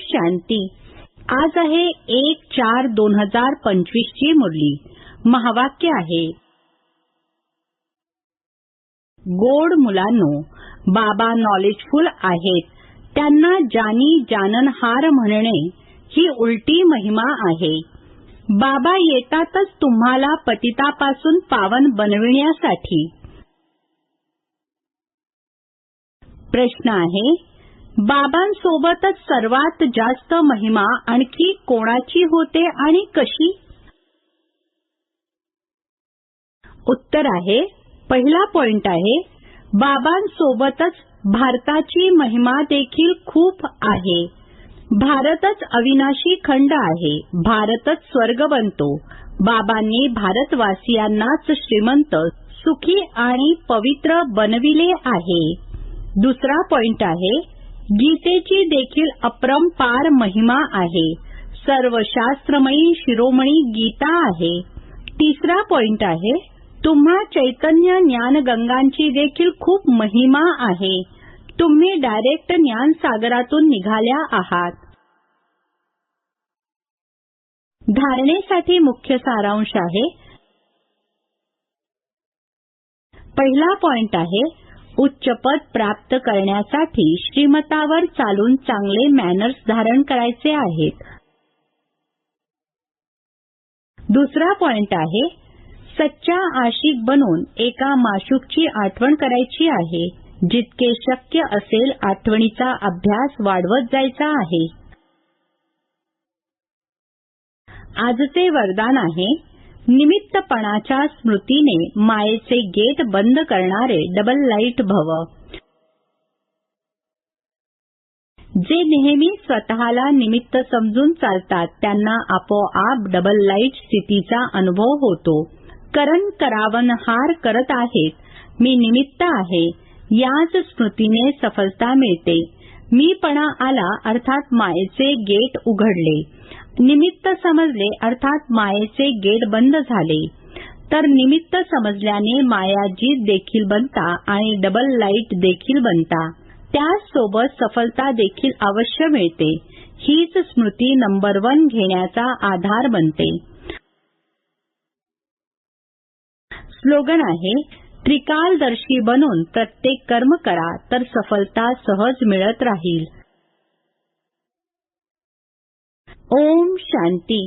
शांती. आज आहे एक चार दोन हजार पंचवीस ची मुरली. महावाक्य आहे. गोड मुलांनो बाबा नॉलेजफुल आहेत. त्यांना जानी जाननहार म्हणणे ही उलटी महिमा आहे. बाबा येतातच तुम्हाला पतितापासून पावन बनविण्यासाठी. प्रश्न आहे बाबांसोबतच सर्वात जास्त महिमा आणखी कोणाची होते आणि कशी? उत्तर आहे पहिला पॉइंट आहे बाबांसोबतच भारताची महिमा देखील खूप आहे. भारतच अविनाशी खंड आहे भारतच स्वर्ग बनतो. बाबांनी भारतवासियांनाच श्रीमंत सुखी आणि पवित्र बनविले आहे. दुसरा पॉइंट आहे गीतेची देखील अपरंपार महिमा आहे. सर्व शास्त्रमयी शिरोमणी गीता आहे. तिसरा पॉइंट आहे तुम्हा चैतन्य ज्ञानगंगांची देखील खूप महिमा आहे. तुम्ही डायरेक्ट ज्ञान सागरातून निघाल्या आहात. धारणेसाठी मुख्य सारांश आहे. पहिला पॉइंट आहे उच्च पद प्राप्त करण्यासाठी श्रीमतावर चालून चांगले मॅनर्स धारण करायचे आहेत. दुसरा पॉइंट आहे सच्चा आशिक बनून एका माशूकची आठवण करायची आहे जितके शक्य असेल आठवणीचा अभ्यास वाढवत जायचा आहे. आजचे वरदान आहे निमित्तपणाच्या स्मृतीने मायेचे गेट बंद करणारे डबल लाइट भव. जे नेहमी स्वतःला निमित्त समजून चालतात त्यांना आपोआप डबल लाइट स्थितीचा अनुभव होतो. करण करावन हार करत आहेत. मी निमित्त आहे. याच स्मृतीने सफलता मिळते. मीपणा आला अर्थात मायेचे गेट उघडले. निमित्त समजले अर्थात मायेचे गेट बंद झाले. तर निमित्त समजल्याने मायाजीत देखील बनता आणि डबल लाइट देखील बनता. त्याचसोबत सफलता देखील अवश्य मिळते. हीच स्मृती नंबर वन घेण्याचा आधार बनते. स्लोगन आहे त्रिकालदर्शी बनून प्रत्येक कर्म करा तर सफलता सहज मिळत राहील. ओम शांती